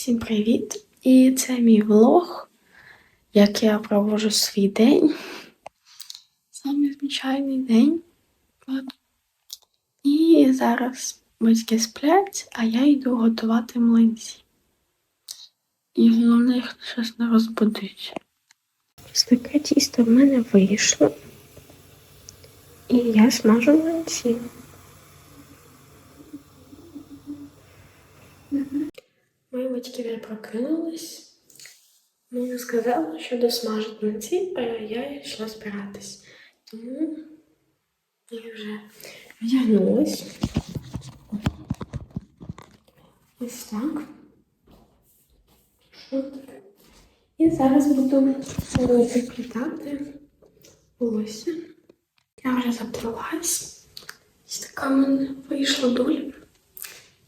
Всім привіт! І це мій влог, як я проводжу свій день. Самий звичайний день. От. І зараз батьки сплять, а я йду готувати млинці. І головне їх щось не розбудить. Ось таке тісто в мене вийшло. І я смажу млинці. Мої батьки вже прокинулись. Мені сказали, що досмажать млинці, а я йшла збиратись. Тому я вже вдягнулась. Ось так. І зараз буду заплітати волосся. Я вже заплилась. Така в мене вийшла доля.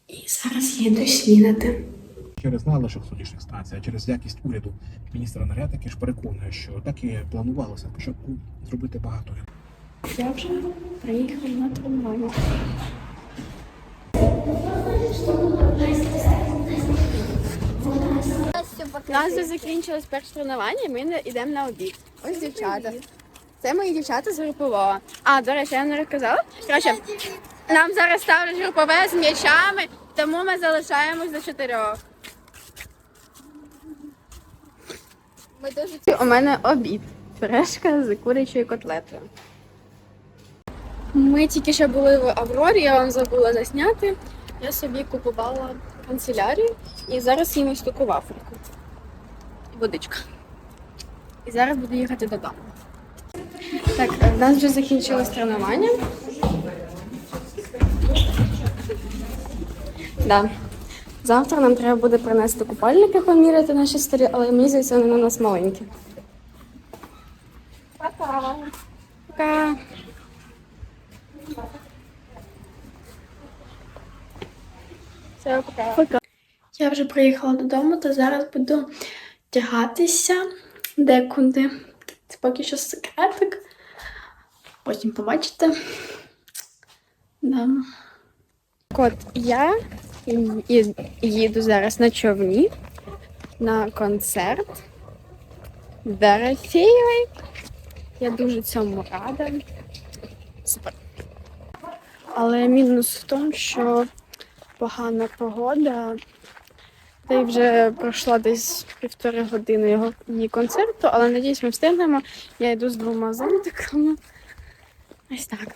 І зараз я йду снідати. Через не лише сонячних станцій, а через якість уряду. Міністр енергетики ж переконує, що так і планувалося спочатку зробити багато. Я вже приїхала на тренування. У нас вже закінчилось перше тренування, і ми не- йдемо на обід. Ось дівчата. Це мої дівчата з групового. А, до речі, я не розказала. Коротше, нам зараз ставлять групове з м'ячами, тому ми залишаємось до чотирьох. Ми дуже... У мене обід. Пюрешка з курячою котлетою. Ми тільки що були в Аврорі, я вам забула засняти. Я собі купувала канцелярію і зараз їм ось таку вафельку. Водичка. І зараз буду їхати додому. Так, в нас вже закінчилось тренування. Да. Завтра нам треба буде принести купальники, поміряти наші старі, але мені здається, вони на нас маленькі. Пока. Пока. Все, пока. Пока. Я вже приїхала додому, та зараз буду вдягатися декуди. Це поки що секретик. Потім побачите. Да. От я ї- їду зараз на човні на концерт Дорофєєвої. Я дуже цьому рада. Супер. Але мінус в тому, що погана погода. Та й вже пройшла десь півтори години його її концерту, але надіюсь, ми встигнемо. Я йду з двома зонтиками. Ось так.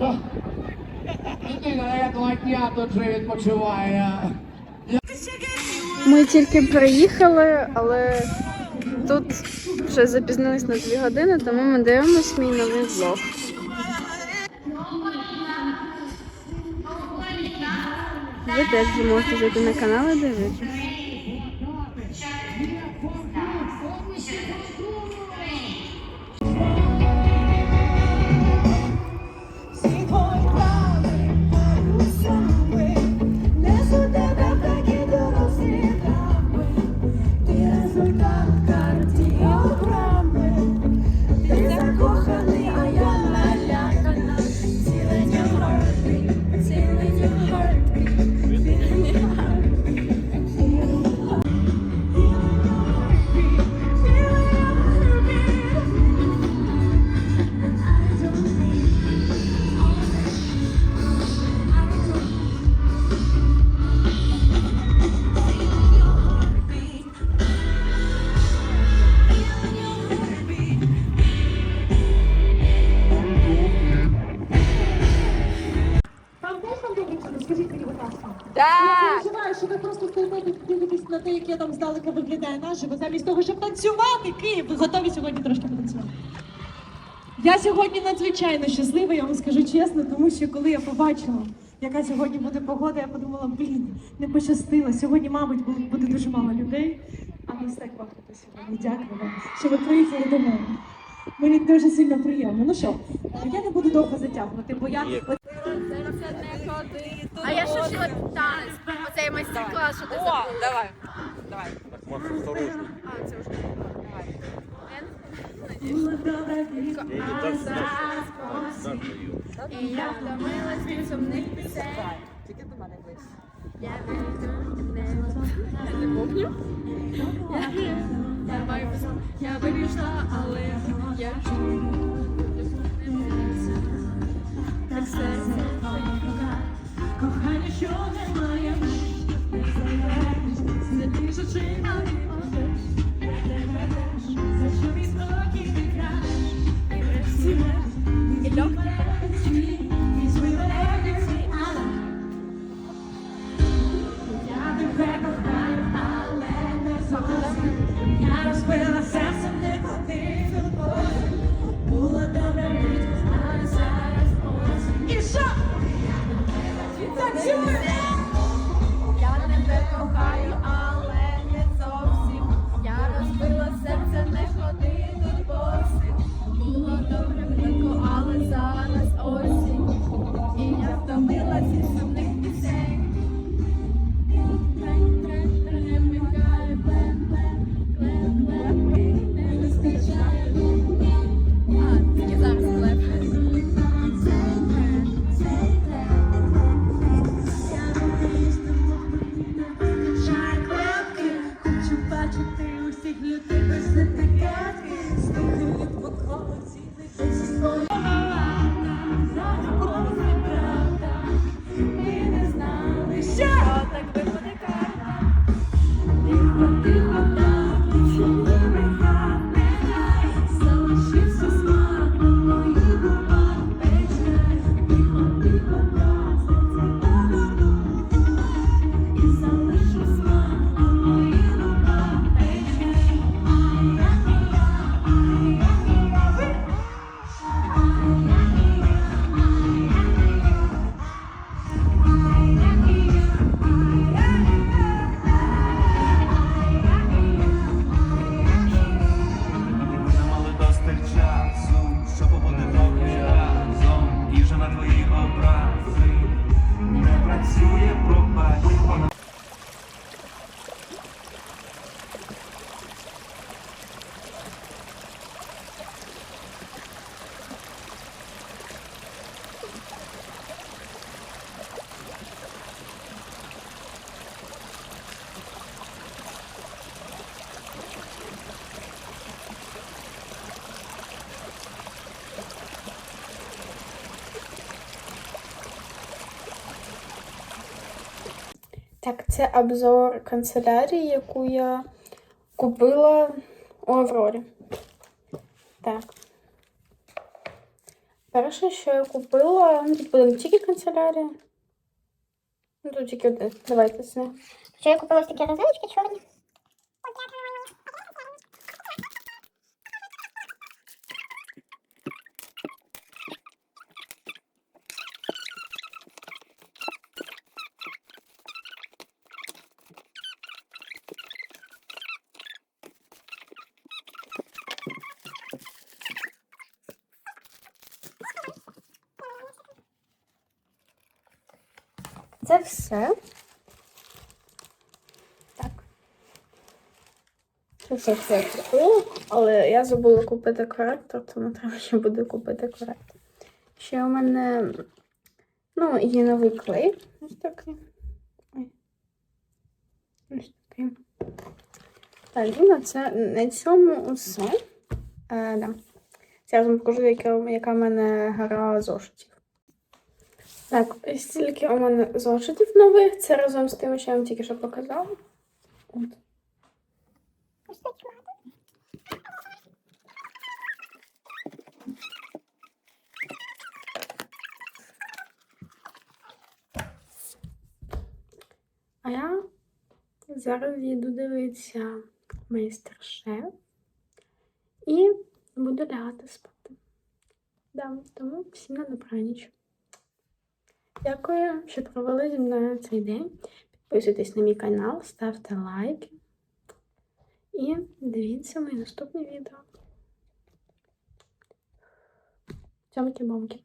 Людина, як латня тут же відпочиває. Ми тільки приїхали, але тут вже запізнились на дві години, тому ми дивимось мій новий влог. Ви теж вже можете зайти на канал і дивитися. Сьогодні дивитесь на те, як я там здалека виглядає наживо, замість того, щоб танцювати, Київ, ви готові сьогодні трошки потанцювати? Я сьогодні надзвичайно щаслива, я вам скажу чесно, тому що коли я побачила, яка сьогодні буде погода, я подумала, блін, не пощастило. Сьогодні, мабуть, буде, буде дуже мало людей. А нас так багато сьогодні. Дякую вам, що ви приїхали до мене. Мені дуже сильно приємно. Ну що, я не буду довго затягувати, бо я от А я ще хотіла танець. Оцей майстер-клас, що ти забула. Давай, давай. А, це вже. І я втомилась від сумних пісень. Тільки до мене ближче. Я не Я помню. Я вийшла, але я чую. Так серце твоїх руках. кохання, що немає, Сидиш очима і за що мій спокій ти краш. І врешті і легкі. Я тебе кохаю, але не зовсім. Я розбила Так, це обзор канцелярії, яку я купила у Аврорі. Так. Перше, що я купила, ну, тут буде не тільки канцелярія. Ну, тут тільки один. Давайте це. Що я купила такі розиночки чорні. Це все. Так. Це все, я але я забула купити коректор, тому треба ще буде купити коректор. Ще у мене ну, є новий клей. Ось такий. Ось такий. Так, і на це на цьому усе. Е, да. Зараз вам покажу, яка, яка в мене гра зошитів. Так, стільки у мене зошитів нових. Це разом з тим, що я вам тільки що показала. От. А я зараз їду дивитися майстер-шеф і буду лягати спати. Да, тому всім на добраніч. Дякую, що провели зі мною цей день. Підписуйтесь на мій канал, ставте лайки і дивіться мої наступні відео. Цьомки-бомки.